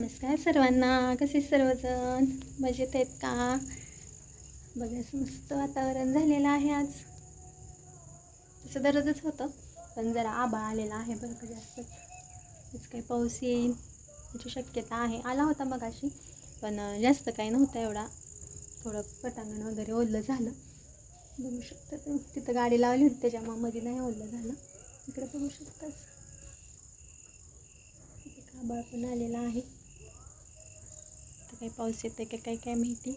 नमस्कार सर्वांना कसे सर्वजण? मजेत आहेत का? बघायचं मस्त वातावरण झालेलं आहे आज. तसं दररोजच होतं पण जरा आबा आलेला आहे बरं का जास्तच आज काही पाऊस येईल याची शक्यता आहे. आला होता मगाशी पण जास्त काही नव्हता एवढा. थोडं पटांगण वगैरे ओलं झालं. बघू शकता तुम्ही तिथं गाडी लावली होती त्याच्यामुळे मध्ये नाही ओलं झालं. इकडे बघू शकताच इथे आबाळ पण आलेला आहे. काही पाऊस येते का काही काय माहिती.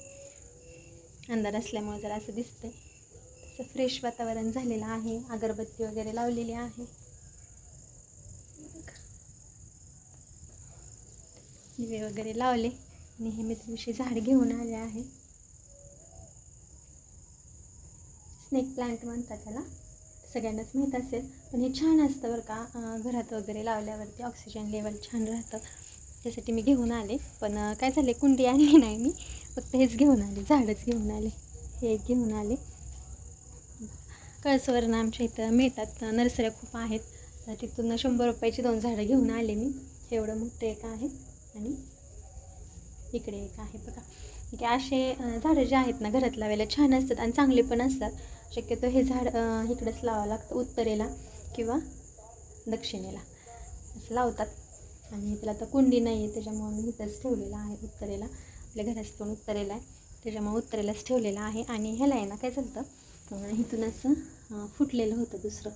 अंधार असल्यामुळे जरा असं दिसतंय. तसं फ्रेश वातावरण झालेलं आहे. अगरबत्ती वगैरे लावलेली आहे. दिवे वगैरे लावले. नेहमीच विषयी झाड घेऊन आले आहे. स्नेक प्लांट म्हणतात त्याला. सगळ्यांनाच माहीत असेल. पण हे छान असतं बरं का. घरात वगैरे लावल्यावरती ऑक्सिजन लेवल छान राहतं. त्यासाठी मी घेऊन आले. पण काय झाले कुंडी आणली नाही मी. फक्त हेच घेऊन आले झाडच घेऊन आले. हे एक घेऊन आले. कळसवरनं आमच्या इथं मिळतात नर्सऱ्या खूप आहेत. तर तिथून शंभर रुपयाची दोन झाडं घेऊन आले मी. एवढं मोठं एक आहे. आणि इकडे एक आहे बघा. की असे झाडं जे आहेत ना घरात लावायला छान असतात आणि चांगले पण असतात. शक्यतो हे झाड इकडेच लावावं लागतं उत्तरेला किंवा दक्षिणेला. असं लावतात. आणि त्याला आता कुंडी नाही आहे त्याच्यामुळे मी इथंच ठेवलेलं आहे उत्तरेला. आपल्या घराचं पण उत्तरेला आहे. त्याच्यामुळे उत्तरेलाच ठेवलेलं आहे. आणि ह्याला आहे ना काय झालं इथून असं फुटलेलं होतं दुसरं.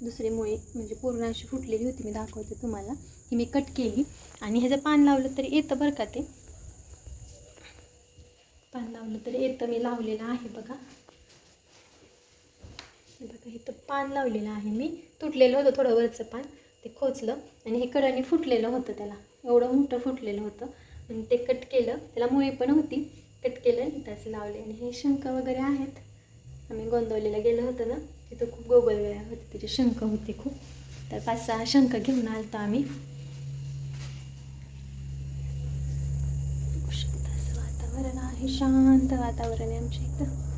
दुसरी मुळी म्हणजे पूर्ण अशी फुटलेली होती मी दाखवते तुम्हाला. ही मी कट केली. आणि ह्याचं पान लावलं तरी येतं बरं का ते? पान लावलं तरी येतं मी लावलेलं आहे बघा. बघा इथं पान लावलेलं आहे मी. तुटलेलं होतं थोडं वरचं पान. ते खोचलं आणि हे कडाने फुटलेलं होतं त्याला. एवढं मोठं फुटलेलं होतं. आणि ते कट केलं. त्याला मुळी पण होती. कट केलं आणि त्याचं लावले. आणि हे शंख वगैरे आहेत. आम्ही गोंदवलीला गेलो होतो ना तिथं खूप गोगलगाय होते. तिचे शंख होते खूप. तर पाच सहा शंख घेऊन आलतो आम्ही. बघू वातावरण आहे. शांत वातावरण आहे आमच्या इथं.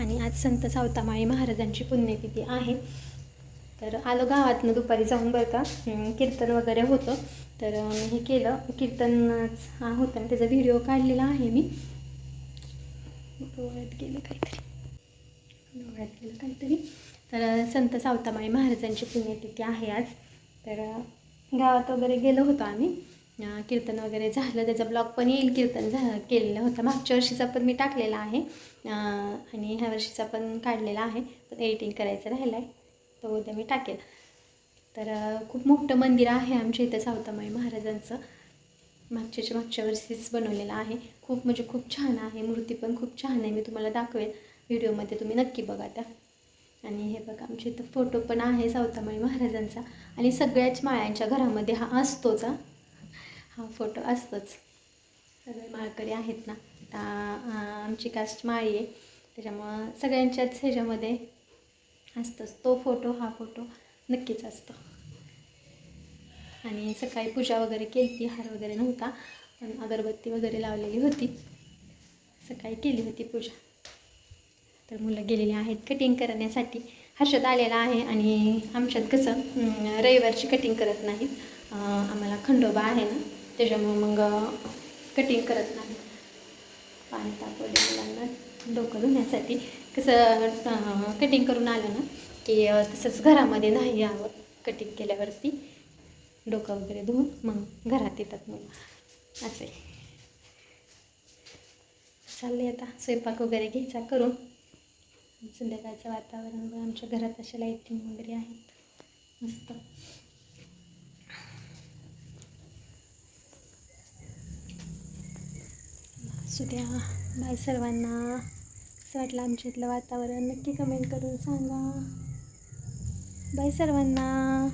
आणि आज संत सावतामाळी महाराजांची पुण्यतिथी आहे. तर आलो गावातनं दुपारी जाऊन बरं का. कीर्तन वगैरे होतं. तर मी हे केलं. कीर्तन हा होतं आणि त्याचा व्हिडिओ काढलेला आहे मी. डोळ्यात गेलं काहीतरी. डोळ्यात गेलं काहीतरी. तर संत सावतामाळी महाराजांची पुण्यतिथी आहे आज. तर गावात वगैरे गेलो होतो आम्ही. कीर्तन वगैरे झालं त्याचा ब्लॉग पण येईल कीर्तन झा केलेलं होतं. मागच्या वर्षीचा पण मी टाकलेला आहे. आणि ह्या वर्षीचा पण काढलेला आहे. पण एडिटिंग करायचं राहिलं आहे तो उद्या मी टाकेल. तर खूप मोठं मंदिर आहे आमच्या इथं सावतामाई महाराजांचं. मागच्याच्या मागच्या वर्षीच बनवलेलं आहे. खूप म्हणजे खूप छान आहे. मूर्ती पण खूप छान आहे. मी तुम्हाला दाखवेल. व्हिडिओमध्ये तुम्ही नक्की बघा त्या. आणि हे बघा आमच्या इथं फोटो पण आहे सावतामाई महाराजांचा. आणि सगळ्याच माळ्यांच्या घरामध्ये हा असतोच हा फोटो असतोच. सगळे माळकरी आहेत ना. आता आमची कास्ट माळी आहे. त्याच्यामुळं सगळ्यांच्याच ह्याच्यामध्ये असतोच. तो फोटो हा फोटो नक्कीच असतो. आणि सकाळी पूजा वगैरे केली ती हार वगैरे नव्हता. पण अगरबत्ती वगैरे लावलेली होती. सकाळी केली होती पूजा. तर मुलं गेलेली आहेत कटिंग करण्यासाठी. हर्षद आलेला आहे आणि आमच्यात कसं रविवारची कटिंग करत नाहीत. आम्हाला खंडोबा आहे ना त्याच्यामुळं मग कटिंग करत नाही. पाणी तापवले मुलांना डोकं धुण्यासाठी. कसं कटिंग करून आलं ना की तसंच घरामध्ये नाही यावं कटिंग केल्यावरती. डोकं वगैरे धुवून मग घरात येतात मग असे. चालले आता स्वयंपाक वगैरे घ्यायचा करून. संध्याकाळचं वातावरण आमच्या घरात अशा लाईटिंग वगैरे आहेत. मस्त. असू द्या. बाय सर्वांना कसं वाटलं आमच्या इथलं वातावरण. नक्की कमेंट करून सांगा. बाय सर्वांना.